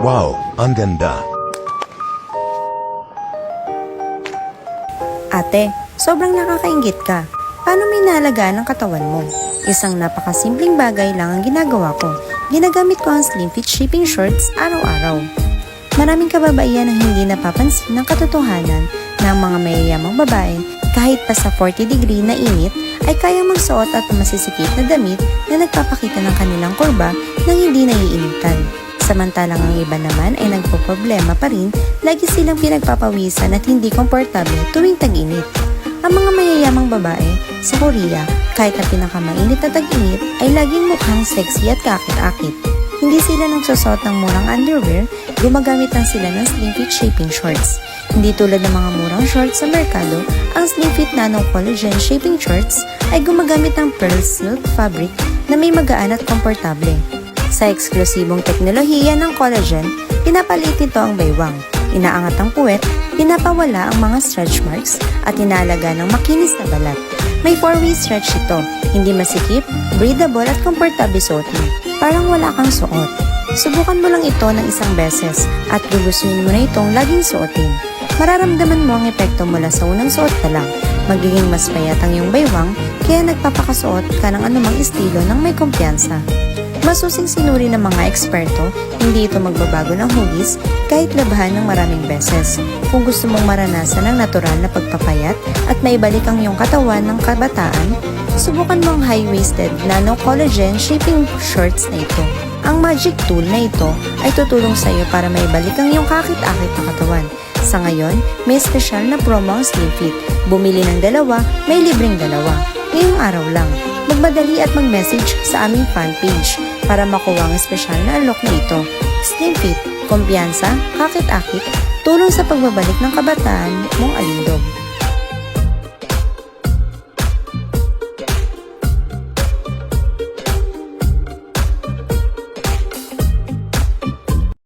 Wow, ang ganda. Ate, sobrang nakakaingit ka. Paano may naalagaan ang katawan mo? Isang napakasimpleng bagay lang ang ginagawa ko. Ginagamit ko ang slim fit shipping shorts araw-araw. Maraming kababaihan ang hindi napapansin ng katotohanan na ang mga mayayamang babae kahit pa sa 40 degree na init ay kayang magsuot at masisikip na damit na nagpapakita ng kanilang kurba nang hindi naiinitan. Samantalang ang iba naman ay nagpoproblema pa rin, lagi silang pinagpapawisan at hindi komportable tuwing tag-init. Ang mga mayayamang babae sa Korea, kahit na pinakamainit na tag-init, ay laging mukhang sexy at kakit-akit. Hindi sila nagsusot ng murang underwear, gumagamit lang sila ng slim fit shaping shorts. Hindi tulad ng mga murang shorts sa merkado, ang slim fit nano collagen shaping shorts ay gumagamit ng pearl silk fabric na may magaan at komportable. Sa eksklusibong teknolohiya ng collagen, pinapalit nito ang baywang. Inaangat ang puwet, pinapawala ang mga stretch marks, at inaalaga ng makinis na balat. May four-way stretch ito, hindi masikip, breathable at komportable suotin. Parang wala kang suot. Subukan mo lang ito ng isang beses at gugustuhin mo na itong laging suotin. Mararamdaman mo ang epekto mula sa unang suot pa lang. Magiging mas payat ang iyong baywang kaya nagpapakasuot ka ng anumang estilo ng may kumpiyansa. Masusing sinuri ng mga eksperto, hindi ito magbabago ng hugis kahit labahan ng maraming beses. Kung gusto mong maranasan ang natural na pagpapayat at maibalik ang iyong katawan ng kabataan, subukan mo ang high-waisted nano collagen shaping shorts na ito. Ang magic tool na ito ay tutulong sa iyo para maibalik ang iyong kakit-akit na katawan. Sa ngayon, may special na promo ang Slim Fit. Bumili ng dalawa, may libreng dalawa. Ngayong araw lang, magmadali at mag-message sa aming fan page para makuha ang espesyal na alok na ito. Slim Fit, kumpiyansa, kakit-akit, tulong sa pagbabalik ng kabataan mong alindog.